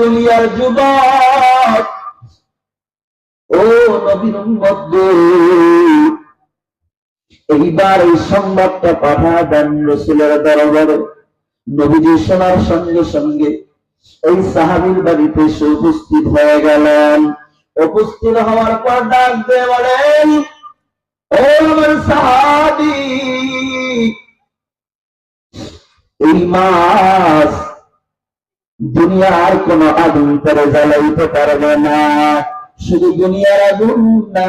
দুনিয়ার যুবক, ও এইবার এই সংবাদটা পাঠা দেন রসুলের দরবারে। নবীজি শোনার সঙ্গে সঙ্গে ওই সাহাবির বাড়িতে এসে উপস্থিত হয়ে গেলেন। উপস্থিত হওয়ার পর ডাক দিয়ে সাহাবি, এই মাস দুনিয়ার কোন আগুন করে জ্বালাইতে পারবে না। শুধু দুনিয়ার আগুন না,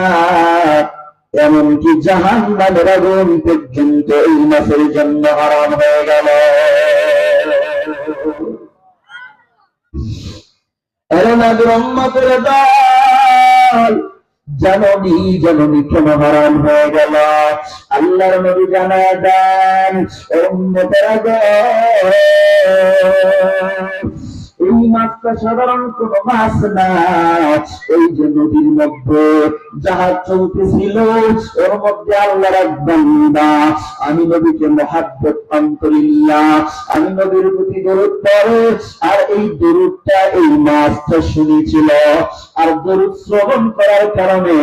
এমনকি জাহান নামের আগুন পর্যন্ত এই মাসের জন্য হারাম হয়ে গেল। এর উম্মতের দল জননী জননী কেন হারাম হয়ে গেল। আল্লাহর নবী জানা দেন এই মাছটা সাধারণ কোন মাছ না। এই যে নদীর মধ্যে জাহাজ চলতেছিল, ওর মধ্যে আল্লাহর এক বান্দা। আমি নবীকে মহাব্বত অন্তরে নিয়া আমি নবীর প্রতি দরুদ পড়ে, আর এই দরুদটা, এই মাছটা শুনেছিল। আর দরুদ শ্রবণ করার কারণে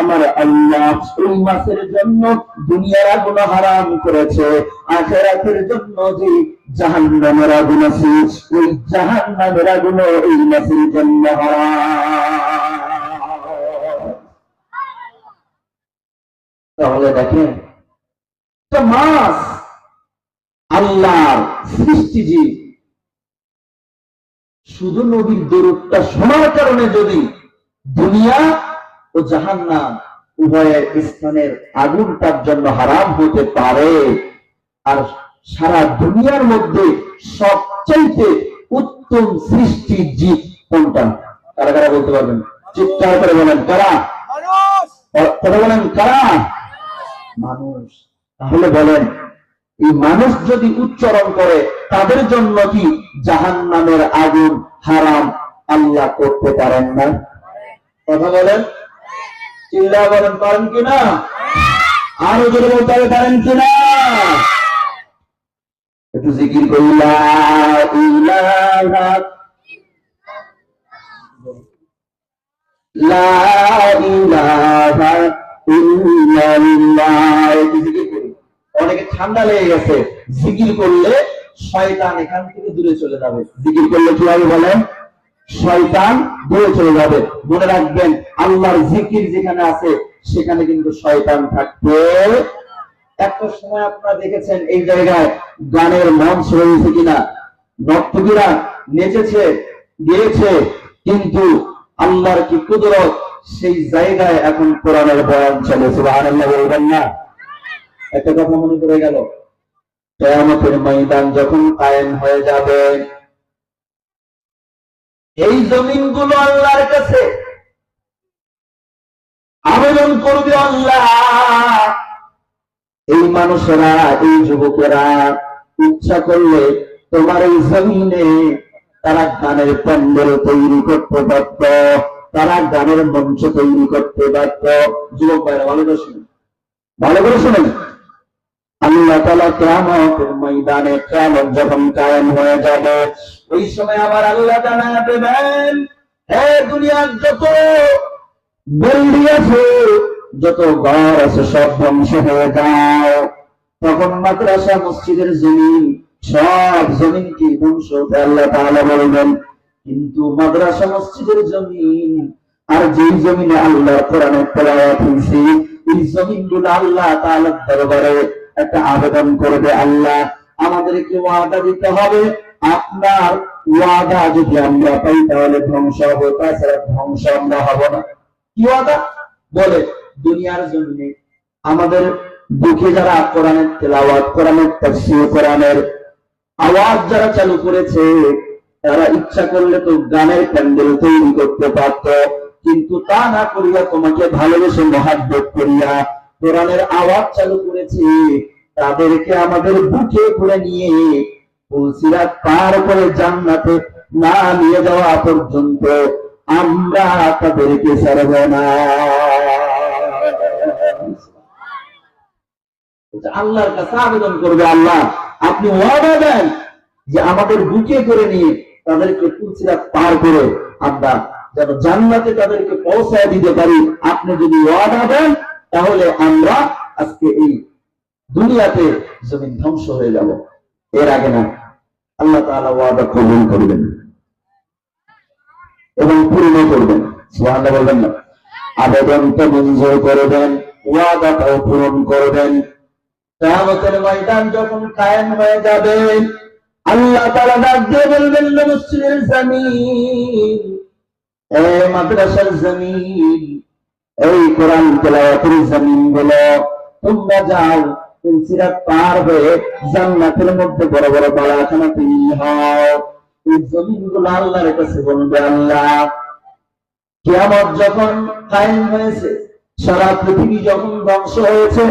আমার আল্লাহ এই মাছের জন্য দুনিয়ার আগুন হারাম করেছে। আখেরাতের জন্য যে জাহান্নামের আগুন আছে, ওই জাহান্নামের আগুন এই জন্য তাহলে দেখেন শুধু নবীর দরুদটা শোনার কারণে যদি দুনিয়া ও জাহান্নাম উভয়ের স্থানের আগুন তার জন্য হারাম হতে পারে আর সারা দুনিয়ার মধ্যে সবচাইতে উত্তম সৃষ্টি জীব কোনটা? কারা কারা বলতে পারবেন? চিৎকার করে বলেন কারা? কথা বলেন কারা? মানুষ। তাহলে বলেন এই মানুষ যদি উচ্চারণ করে তাদের জন্য কি জাহান নামের আগুন হারাম আল্লাহ করতে পারেন না? কথা বলেন। চিল্লা বলেন পারেন কিনা আরও জোরে বলতে পারেন কিনা একটু জিকির করি অনেকে ঠান্ডা লেগে গেছে। জিকির করলে শয়তান এখান থেকে দূরে চলে যাবে। জিকির করলে কি হবে বলেন? শয়তান দূরে চলে যাবে। মনে রাখবেন, আল্লাহর জিকির যেখানে আছে, সেখানে কিন্তু শয়তান থাকবে একটা সময় আপনারা দেখেছেন এই জায়গায় গানের মঞ্চ রয়েছে কিনা? নর্তকীরা নেচেছে, গিয়েছে, কিন্তু আল্লাহর কি কুদরত সেই জায়গায় এখন কোরআনের বয়ান চলে। সুবহানাল্লাহ বলবেন না? একটা কথা মনে পড়ে গেল। কেয়ামতের ময়দান যখন কায়েম হয়ে যাবে, এই জমিনগুলো আল্লাহর কাছে। আবেদন করবে আল্লাহ। এই মানুষেরা, এই যুবকেরা ইচ্ছা করলে তোমার এই জমিনে তারা গানের প্যান্ডেল তৈরি করতে পারত তারা গানের মঞ্চ তৈরি করতে পারত। যুবক ভাইরা, ভালো করে শুনেন। ভালো করে শুনেন। আল্লাহ তালা কেমতের ময়দানে কেমন যখন কায়েম হয়ে যাবে, ওই সময় আমার আল্লাহ জানা দেবেন হে দুনিয়ার যত বিল্ডিং আছে যত ঘর আছে সব ধ্বংস হয়ে যাও তখন মাদ্রাসা, মসজিদের জমিন, সব জমিন কি ধ্বংস আল্লাহ তাআলা বলবেন, কিন্তু মাদ্রাসা, মসজিদের জমিন, আর যেই জমিনে আল্লাহ কোরআনে তেলাওয়াত হইছে এই জমিনগুলো আল্লাহ তাআলার দরবারে একটা আবেদন করবে, আল্লাহ আমাদেরকে ওয়াদা দিতে হবে। আপনার ওয়াদা যদি আমরা পাই, তাহলে ধ্বংস হবে, তাছাড়া ধ্বংস আমরা হব না। কি ওয়াদা? বলে দুনিয়ার জমিনে আমাদের বুকে যারা কোরআনের তেলাওয়াত, কোরআনের তাফসীর, কোরআনের আওয়াজ যারা চালু করেছে, তারা ইচ্ছা করলে তো গানের প্যান্ডেল তৈরি করতে পারত। কিন্তু তা না করিয়া তোমাকে ভালোবেসে মহাব্বত করিয়া কোরআনের আওয়াজ চালু করেছে, তাদেরকে আমাদের বুকে করে নিয়ে ফুলসিরাত পার করে জান্নাতে না নিয়ে যাওয়া পর্যন্ত আমরা তাদেরকে ছাড়ব না। আল্লাহর কাছে আবেদন করবে আল্লাহ। আপনি ওয়াদা দেন যে আমাদের বুকে করে নিয়ে তাদেরকে পুলসিরাত পার করে আমরা যেন জান্নাতে তাদেরকে পৌঁছায় দিতে পারি। আপনি যদি ওয়াদা দেন, তাহলে আমরা আজকে এই দুনিয়াতে জমিন ধ্বংস হয়ে যাব। এর আগে না, আল্লাহ তাআলা ওয়াদা কবুল করবেন এবং পূর্ণ করবেন। সুবহানাল্লাহ বলবেন না। আবেদন তো মঞ্জুর করবেন ওয়াদাটাও পূরণ করবেন কিয়ামতের ময়দান যখন কায়েম হয়ে যাবে, আল্লাহ তাআলা ডাক বলবেন না মসজিদের জমিন, এ মাদ্রাসার জমিন, এই কোরআন তেলাওয়াতের জমিনগুলো তোমরা যাও তুলসিরাত পার হয়ে জান্নাতের মধ্যে বড় বড় বালাখানা তৈরি হও। এই জমিনগুলো আল্লাহর কাছে বলবে, আল্লাহ, কিয়ামত যখন কায়েম হয়েছে, সারা পৃথিবী যখন ধ্বংস হয়েছে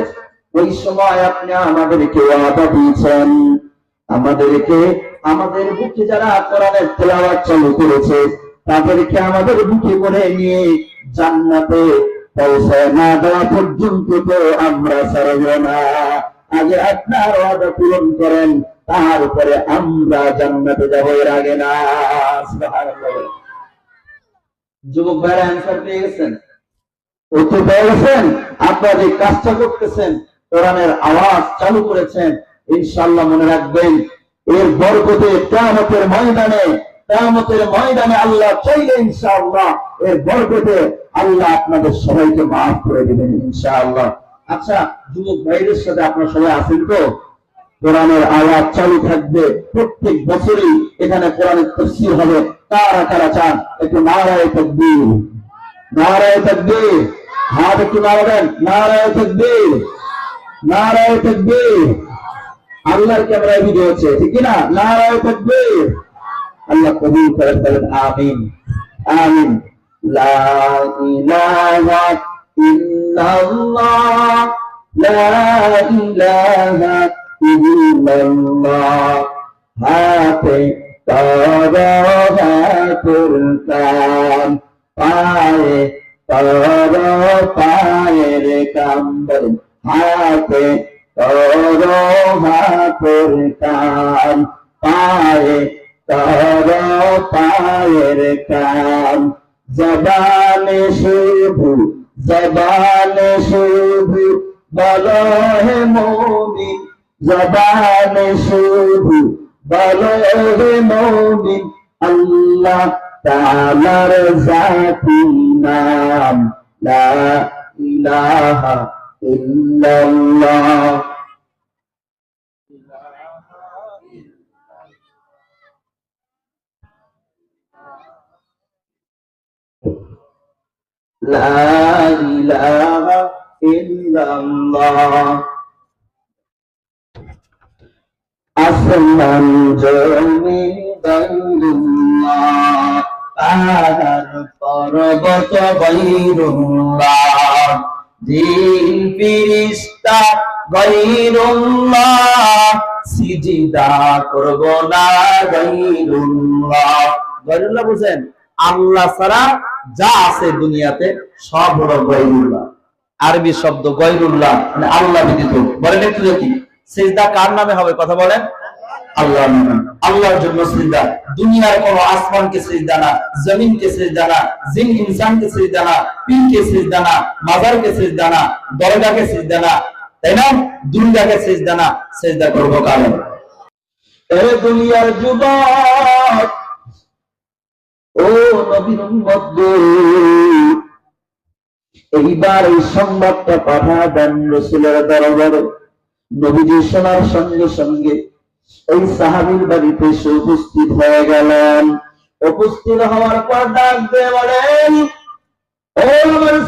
ওই সময় আপনি আমাদেরকে ওয়াদা দিয়েছেন। আমাদেরকে, আমাদের বুকে যারা কোরআনের তেলাওয়াত চালু করেছে, তাদেরকে আমাদের বুকে করে নিয়ে জান্নাতে পৌঁছায় না দেওয়া পর্যন্ত তো আমরা ছাড়ব না। আগে আপনার ওয়াদা পূরণ করেন তার উপরে আমরা জান্নাতে যাব এর আগে না। যুবক ভাইরা অ্যান্সার পেয়ে গেছেন? উত্তর পেয়ে গেছেন? আপনারা যে কাজটা করতেছেন কোরআনের আওয়াজ চালু করেছেন, ইনশাআল্লাহ মনে রাখবেন, এর বরকতে কিয়ামতের ময়দানে কিয়ামতের ময়দানে আল্লাহ চাইলে ইনশাআল্লাহ এর বরকতে আল্লাহ আপনাদের সবাইকে মাফ করে দিবেন, ইনশাআল্লাহ। আচ্ছা যুবক ভাইদের সাথে আপনারা সবাই আছেন তো? কোরআনের আওয়াজ চালু থাকবে, প্রত্যেক বছরই এখানে কোরআনের তফসির হবে। কারা কারা চান? একটু নারায় তাকবীর। নারায় তাকবীর। হাত একটু নাড়াবেন। নারায় তাকবীর। নারায় তাকবীর। আল্লাহর ক্যামেরায় ভিডিও হচ্ছে ঠিক না নারায় তাকবীর। আল্লাহ কবুল করেন বলেন আমিন। আমিন। লা ইলাহা ইল্লাল্লাহ। লা ইলাহা ইল্লাল্লাহ। হাতে তর হাতুর পায়ে পায়ের কাম বলেন হাতে তর হাতুর কাম, পায়ে তর পায়ের কাম। জবানে শুভু জবানে শুভু বলো হে মুমিন, জবানে শুভু বলো হে মুমিন, আল্লাহ তাআলার জাতি নাম, লা ইলাহা إلا الله لا إله إلا الله أسلم جميد الله أهل الطربة غير الله ফিরিস্তা করব না বুঝেন আল্লাহ ছাড়া যা আছে দুনিয়াতে সব হলো আরবি শব্দ গয়রুল্লাহ মানে আল্লাহ ব্যতীত। বলেন একটু দেখি। সিজদা কার নামে হবে? কথা বলেন। আল্লাহর নামে আল্লাহর জন্য সিজদা। দুনিয়ার কোন আসমানকে সিজদা না, জমিনকে সিজদা না, জিন ইনসানকে সিজদা না, পীরকে সিজদা না, মাজারকে সিজদা না, দরগাকে সিজদা না, তাই না? দুনিয়াকে সিজদা না, সিজদা করব কার? এ দুনিয়ার যুবক, ও নবীর উম্মত গো, এইবার এই সংবাদটা পাঠা দেন রসুলের দরবারে। নবীজি শোনার সঙ্গে সঙ্গে এই সাহাবির বাড়িতে সে উপস্থিত হয়ে গেলেন উপস্থিত হওয়ার পর ডাক বলেন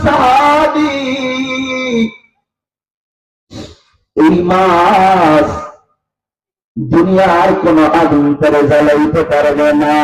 সাহাবি, এই মাস দুনিয়ার কোন আগুন করে জ্বালাইতে পারবে না।